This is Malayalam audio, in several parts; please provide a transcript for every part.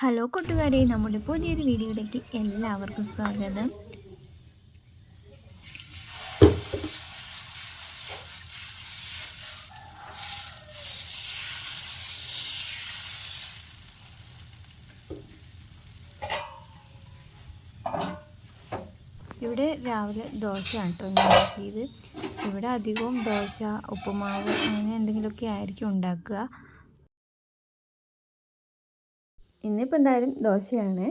ഹലോ കൂട്ടുകാരെ നമ്മുടെ പുതിയൊരു വീഡിയോയിലേക്ക് എല്ലാവർക്കും സ്വാഗതം. ഇവിടെ രാവിലെ ദോശയാണ് കേട്ടോ ഉണ്ടാക്കിയത്. ഇവിടെ അധികവും ദോശ ഉപ്പുമാവ് അങ്ങനെ എന്തെങ്കിലുമൊക്കെ ആയിരിക്കും ഉണ്ടാക്കുക. ഇന്നിപ്പോൾ എന്തായാലും ദോശയാണ്.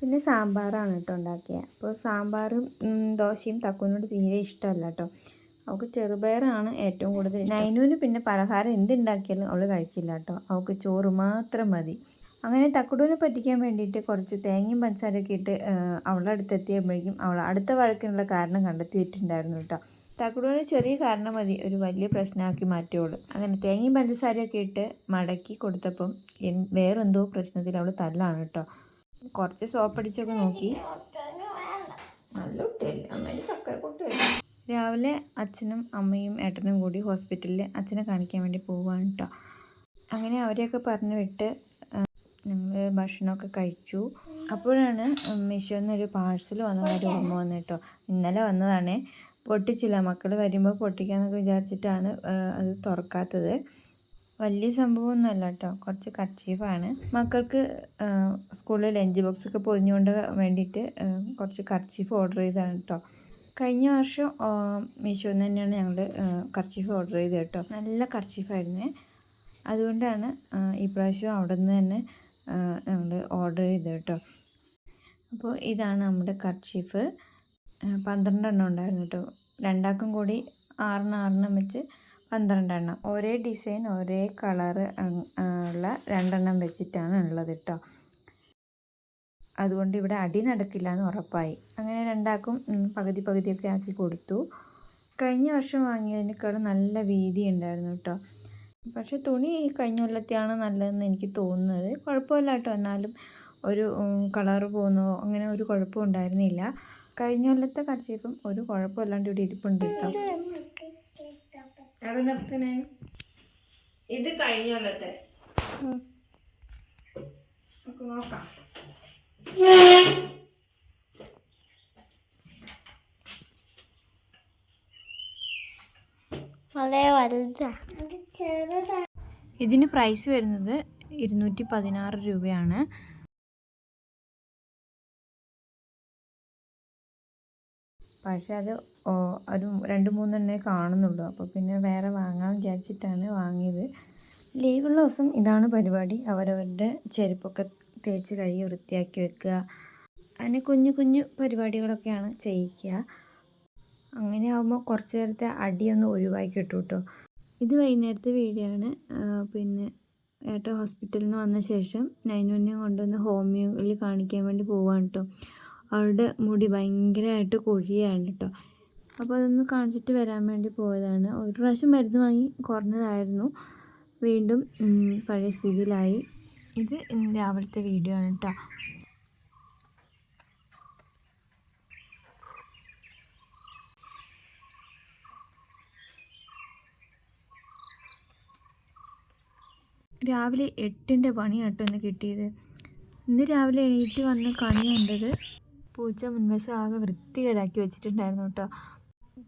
പിന്നെ സാമ്പാറാണ് കേട്ടോ ഉണ്ടാക്കിയത് അപ്പോൾ സാമ്പാറും ദോശയും തക്കുനോട് തീരെ ഇഷ്ടമല്ല കേട്ടോ. അവൾക്ക് ചെറുപയറാണ് ഏറ്റവും കൂടുതൽ നൈനുവിന് പിന്നെ പലഹാരം എന്തുണ്ടാക്കിയാലും അവൾ കഴിക്കില്ല കേട്ടോ. അവൾക്ക് ചോറ് മാത്രം മതി. അങ്ങനെ തക്കുടൂനെ പറ്റിക്കാൻ വേണ്ടിയിട്ട് കുറച്ച് തേങ്ങയും പഞ്ചസാരയൊക്കെ ഇട്ട് അവളുടെ അടുത്ത് എത്തിയപ്പോഴേക്കും അവൾ അടുത്ത വഴക്കിനുള്ള കാരണം കണ്ടെത്തിയിട്ടുണ്ടായിരുന്നു കേട്ടോ. തക്കുടൂന് ചെറിയ കാരണം മതി. ഒരു വലിയ പ്രശ്നമാക്കി മാറ്റിയോളൂ അങ്ങനെ തേങ്ങയും പഞ്ചസാരയൊക്കെ ഇട്ട് മടക്കി കൊടുത്തപ്പം വേറെന്തോ പ്രശ്നത്തിൽ അവൾ തല്ലാണ് കേട്ടോ. കുറച്ച് സോപ്പടിച്ചൊക്കെ നോക്കി. നല്ല കുട്ടിയല്ലേ. അമ്മേന്റെ ചക്കര കുട്ടിയല്ലേ രാവിലെ അച്ഛനും അമ്മയും ഏട്ടനും കൂടി ഹോസ്പിറ്റലിൽ അച്ഛനെ കാണിക്കാൻ വേണ്ടി പോവുകയാണ് കേട്ടോ അങ്ങനെ അവരെയൊക്കെ പറഞ്ഞു വിട്ട് ഞങ്ങൾ ഭക്ഷണമൊക്കെ കഴിച്ചു. അപ്പോഴാണ് മീഷോന്ന് ഒരു പാഴ്സൽ വന്ന കാര്യം ഓർമ്മ വന്നത് കേട്ടോ. ഇന്നലെ വന്നതാണ്. പൊട്ടിച്ചില്ല. മക്കൾ വരുമ്പോൾ പൊട്ടിക്കാന്നൊക്കെ വിചാരിച്ചിട്ടാണ് അത് തുറക്കാത്തത്. വലിയ സംഭവമൊന്നുമല്ല കേട്ടോ കുറച്ച് കർച്ചീഫാണ്. മക്കൾക്ക് സ്കൂളിൽ ലഞ്ച് ബോക്സ് ഒക്കെ പൊതിഞ്ഞുകൊണ്ട് വേണ്ടിയിട്ട് കുറച്ച് കർച്ചീഫ് ഓർഡർ ചെയ്തതാണ് കേട്ടോ കഴിഞ്ഞ വർഷം മീശോ തന്നെയാണ് ഞങ്ങൾ കർച്ചീഫ് ഓർഡർ ചെയ്തത് കേട്ടോ നല്ല കർച്ചീഫായിരുന്നേ. അതുകൊണ്ടാണ് ഈ പ്രാവശ്യം അവിടെ നിന്ന് തന്നെ ഞങ്ങൾ ഓർഡർ ചെയ്തത് കേട്ടോ അപ്പോൾ ഇതാണ് നമ്മുടെ കർച്ചീഫ്. പന്ത്രണ്ടെണ്ണം ഉണ്ടായിരുന്നു കേട്ടോ രണ്ടാക്കും കൂടി ആറിന് ആറിനും വെച്ച് പന്ത്രണ്ടെണ്ണം. ഒരേ ഡിസൈൻ ഒരേ കളറ് ഉള്ള രണ്ടെണ്ണം വെച്ചിട്ടാണ് ഉള്ളത് കേട്ടോ അതുകൊണ്ട് ഇവിടെ അടി നടക്കില്ല എന്ന് ഉറപ്പായി. അങ്ങനെ രണ്ടാക്കും പകുതി പകുതിയൊക്കെ ആക്കി കൊടുത്തു. കഴിഞ്ഞ വർഷം വാങ്ങിയതിനേക്കാളും നല്ല വീതി ഉണ്ടായിരുന്നു കേട്ടോ പക്ഷെ തുണി കഴിഞ്ഞ കൊല്ലത്തെയാണ് നല്ലതെന്ന് എനിക്ക് തോന്നുന്നത്. കുഴപ്പമില്ല കേട്ടോ എന്നാലും ഒരു കളറ് പോകുന്നോ അങ്ങനെ ഒരു കുഴപ്പമുണ്ടായിരുന്നില്ല കഴിഞ്ഞ കൊല്ലത്തെ കർച്ചീഫും ഒരു കുഴപ്പമില്ലാണ്ട് ഇവിടെ ഇരിപ്പുണ്ട് കേട്ടോ നിർത്തണേ. ഇത് കഴിഞ്ഞ കൊല്ലത്തെ. നമുക്ക് നോക്കാം. വളരെ വലുതാ. ഇതിന് പ്രൈസ് വരുന്നത് ഇരുന്നൂറ്റി പതിനാറ് രൂപയാണ്. പക്ഷെ അത് ഒരു രണ്ട് മൂന്നെണ്ണേ കാണുന്നുള്ളൂ. അപ്പോൾ പിന്നെ വേറെ വാങ്ങാൻ വിചാരിച്ചിട്ടാണ് വാങ്ങിയത്. ലീവുള്ള ദിവസം ഇതാണ് പരിപാടി. അവരവരുടെ ചെരുപ്പൊക്കെ തേച്ച് കഴുകി വൃത്തിയാക്കി വെക്കുക. അങ്ങനെ കുഞ്ഞു കുഞ്ഞു പരിപാടികളൊക്കെയാണ് ചെയ്യിക്കുക. അങ്ങനെ ആകുമ്പോൾ കുറച്ച് നേരത്തെ അടിയൊന്ന് ഒഴിവാക്കി കിട്ടും കേട്ടോ. ഇത് വൈകുന്നേരത്തെ വീഡിയോ ആണ് പിന്നെ ഏട്ട ഹോസ്പിറ്റലിൽ നിന്ന് വന്ന ശേഷം നൈനുവിനെ കൊണ്ടുവന്ന് ഹോമിയോയിൽ കാണിക്കാൻ വേണ്ടി പോവാണ് കേട്ടോ. അവളുടെ മുടി ഭയങ്കരമായിട്ട് കൊഴിയാണ് കേട്ടോ. അപ്പോൾ അതൊന്ന് കാണിച്ചിട്ട് വരാൻ വേണ്ടി പോയതാണ്. ഒരു പ്രാവശ്യം മരുന്ന് വാങ്ങി കുറഞ്ഞതായിരുന്നു. വീണ്ടും പഴയ സ്ഥിതിയിലായി. ഇത് രാവിലത്തെ വീഡിയോ ആണ് കേട്ടോ. രാവിലെ എട്ടിന്റെ പണിയാട്ടോ ഇന്ന് കിട്ടിയത്. ഇന്ന് രാവിലെ എണീറ്റ് വന്ന് കണി കണ്ടത് പൂച്ച മുൻവശം ആകെ വൃത്തികേടാക്കി വെച്ചിട്ടുണ്ടായിരുന്നു കേട്ടോ.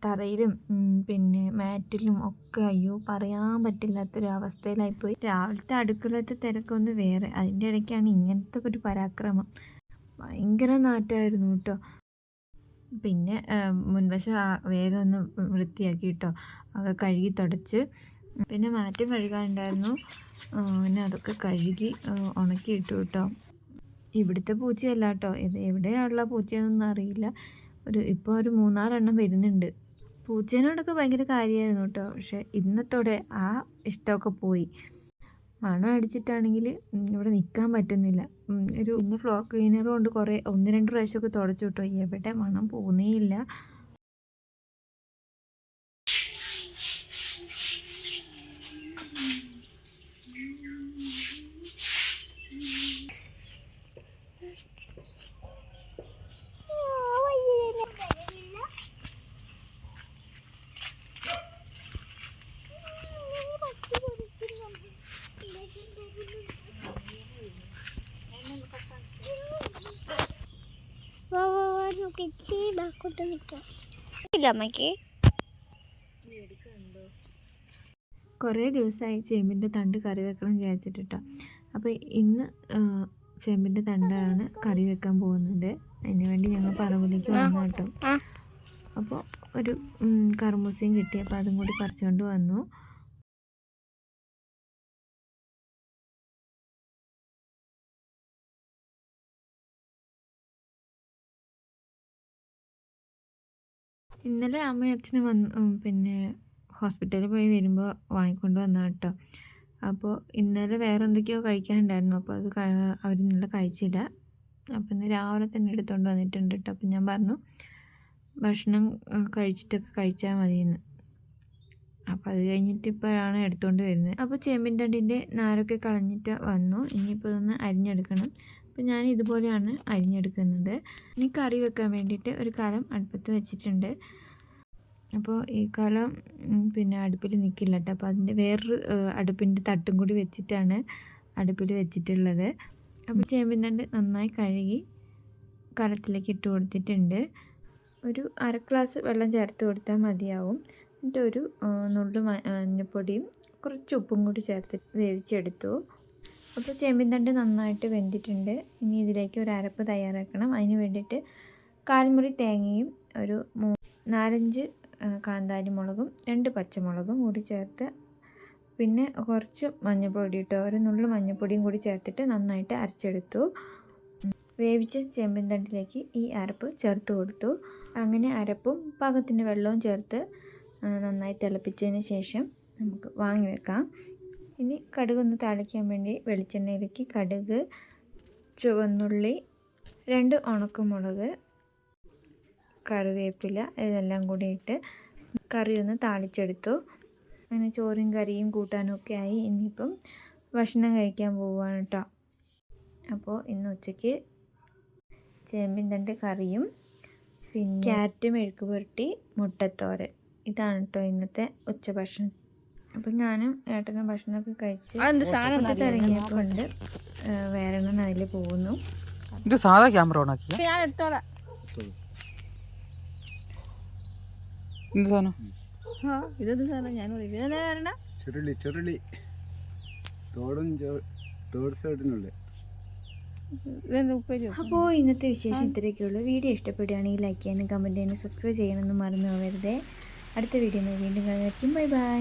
തറയിലും പിന്നെ മാറ്റിലും ഒക്കെ അയ്യോ പറയാൻ പറ്റില്ലാത്തൊരു അവസ്ഥയിലായിപ്പോയി. രാവിലത്തെ അടുക്കളത്തെ തിരക്കൊന്ന് വേറെ അതിന്റെ ഇടയ്ക്കാണ് ഇങ്ങനത്തെ ഒരു പരാക്രമം. ഭയങ്കര നാറ്റമായിരുന്നു കേട്ടോ. പിന്നെ മുൻവശം വേഗം ഒന്ന് വൃത്തിയാക്കി കേട്ടോ. അത് കഴുകി തുടച്ച് പിന്നെ മാറ്റം കഴുകാനുണ്ടായിരുന്നു. പിന്നെ അതൊക്കെ കഴുകി ഉണക്കി ഇട്ടു കേട്ടോ. ഇവിടുത്തെ പൂച്ചയല്ല കേട്ടോ ഇത് എവിടെയുള്ള പൂച്ചയൊന്നും അറിയില്ല. ഒരു ഇപ്പോൾ ഒരു മൂന്നാലെണ്ണം വരുന്നുണ്ട്. പൂച്ചേനോടൊക്കെ ഭയങ്കര കാര്യമായിരുന്നു കേട്ടോ. പക്ഷെ ഇന്നത്തോടെ ആ ഇഷ്ടമൊക്കെ പോയി. മണം അടിച്ചിട്ടാണെങ്കിൽ ഇവിടെ നിൽക്കാൻ പറ്റുന്നില്ല. ഒരു ഫ്ലോർ ക്ലീനർ കൊണ്ട് കുറേ ഒന്ന് രണ്ട് പ്രാവശ്യമൊക്കെ തുടച്ചു കിട്ടോ എവിടെ മണം പോകുന്നേയില്ല ഇല്ല അമ്മയ്ക്ക്. കുറേ ദിവസമായി ചേമ്പിന്റെ തണ്ട് കറി വെക്കണം വിചാരിച്ചിട്ടാ അപ്പോൾ ഇന്ന് ചേമ്പിന്റെ തണ്ടാണ് കറി വെക്കാൻ പോകുന്നത്. അതിനുവേണ്ടി ഞങ്ങൾ പറമ്പിലേക്ക് വന്നു കേട്ടോ. അപ്പോൾ ഒരു കർമൂസയും കിട്ടി. അപ്പോൾ അതും കൂടി പറിച്ചുകൊണ്ട് വന്നു. ഇന്നലെ അമ്മയും അച്ഛനും വന്ന് പിന്നെ ഹോസ്പിറ്റലിൽ പോയി വരുമ്പോൾ വാങ്ങിക്കൊണ്ട് വന്ന കേട്ടോ അപ്പോൾ ഇന്നലെ വേറെ എന്തൊക്കെയോ കഴിക്കാനുണ്ടായിരുന്നു. അപ്പോൾ അത് അവർ ഇന്നലെ കഴിച്ചില്ല. അപ്പോൾ ഇന്ന് രാവിലെ തന്നെ എടുത്തുകൊണ്ട് വന്നിട്ടുണ്ട് കേട്ടോ അപ്പോൾ ഞാൻ പറഞ്ഞു ഭക്ഷണം കഴിച്ചിട്ടൊക്കെ കഴിച്ചാൽ മതിയെന്ന്. അപ്പോൾ അത് കഴിഞ്ഞിട്ട് ഇപ്പോഴാണ് എടുത്തുകൊണ്ട് വരുന്നത്. അപ്പോൾ ചേമ്പിൻ തണ്ടിന്റെ നാരൊക്കെ കളഞ്ഞിട്ട് വന്നു. ഇനിയിപ്പോൾ ഇതൊന്ന് അരിഞ്ഞെടുക്കണം. അപ്പോൾ ഞാൻ ഇതുപോലെയാണ് അരിഞ്ഞെടുക്കുന്നത്. ഇനി കറി വെക്കാൻ വേണ്ടിയിട്ട് ഒരു കലം അടുപ്പത്ത് വെച്ചിട്ടുണ്ട്. അപ്പോൾ ഈ കലം പിന്നെ അടുപ്പിൽ നിൽക്കില്ല കേട്ടോ. അപ്പോൾ അതിന്റെ വേറൊരു അടുപ്പിന്റെ തട്ടും കൂടി വെച്ചിട്ടാണ് അടുപ്പിൽ വെച്ചിട്ടുള്ളത്. അപ്പോൾ ചേമ്പിന്നണ്ട് നന്നായി കഴുകി കലത്തിലേക്ക് ഇട്ട് കൊടുത്തിട്ടുണ്ട്. ഒരു അര ഗ്ലാസ് വെള്ളം ചേർത്ത് കൊടുത്താൽ മതിയാവും. എന്നിട്ട് ഒരു നുള്ളു മഞ്ഞപ്പൊടിയും കുറച്ച് ഉപ്പും കൂടി ചേർത്ത് വേവിച്ചെടുത്തു. അപ്പോൾ ചേമ്പിൻ തണ്ട് നന്നായിട്ട് വെന്തിട്ടുണ്ട്. ഇനി ഇതിലേക്ക് ഒരു അരപ്പ് തയ്യാറാക്കണം. അതിന് വേണ്ടിയിട്ട് കാൽമുറി തേങ്ങയും ഒരു മൂ നാലഞ്ച് കാന്താരി മുളകും രണ്ട് പച്ചമുളകും കൂടി ചേർത്ത് പിന്നെ കുറച്ച് മഞ്ഞൾപ്പൊടി ഇട്ടോ ഒരു നുള്ളു മഞ്ഞൾപ്പൊടിയും കൂടി ചേർത്തിട്ട് നന്നായിട്ട് അരച്ചെടുത്തു. വേവിച്ച ചേമ്പിൻ തണ്ടിലേക്ക് ഈ അരപ്പ് ചേർത്ത് കൊടുത്തു. അങ്ങനെ അരപ്പും പാകത്തിന്റെ വെള്ളവും ചേർത്ത് നന്നായി തിളപ്പിച്ചതിന് ശേഷം നമുക്ക് വാങ്ങി വെക്കാം. ഇനി കടുകൊന്ന് താളിക്കാൻ വേണ്ടി വെളിച്ചെണ്ണയിലേക്ക് കടുക് ചുവന്നുള്ളി രണ്ട് ഉണക്കമുളക് കറിവേപ്പില ഇതെല്ലാം കൂടി ഇട്ട് കറി ഒന്ന് താളിച്ചെടുത്തു. അങ്ങനെ ചോറും കറിയും കൂട്ടാനൊക്കെ ആയി. ഇനിയിപ്പം ഭക്ഷണം കഴിക്കാൻ പോവുകയാണ് കേട്ടോ അപ്പോൾ ഇന്ന് ഉച്ചയ്ക്ക് ചേമ്പിൻ തണ്ട് കറിയും പിന്നെ ക്യാരറ്റ് മെഴുക്ക് പുരട്ടി മുട്ടത്തോരൻ. ഇതാണ് കേട്ടോ ഇന്നത്തെ ഉച്ചഭക്ഷണം അപ്പം ഞാനും ഏട്ടനും ഭക്ഷണമൊക്കെ കഴിച്ച് ഇറങ്ങിയപ്പോണ്ട് വേറെ എണ്ണം അതിൽ പോകുന്നു. ഇത് സാധാ ക്യാമറ ഓൺ ആക്കി ഞാൻ എടുത്തോളാം. എന്ത് സാധനം? ആ ഇതെന്ത് സാധനം? ഞാൻ ഇതെന്താ പറയണ ചുരുളി ചുരുളി. തോടും തോട് സൈഡിനുള്ളിൽ ഇതെന്താ അപ്പോൾ ഇന്നത്തെ വിശേഷം ഇത്രയൊക്കെയുള്ളൂ. വീഡിയോ ഇഷ്ടപ്പെടുകയാണെങ്കിൽ ലൈക്ക് ചെയ്യാനും കമന്റ് ചെയ്യാനും സബ്സ്ക്രൈബ് ചെയ്യാനൊന്നും മറന്നു പോകരുതേ. അടുത്ത വീഡിയോ വീണ്ടും കാണുമായിരിക്കും ബൈ ബൈ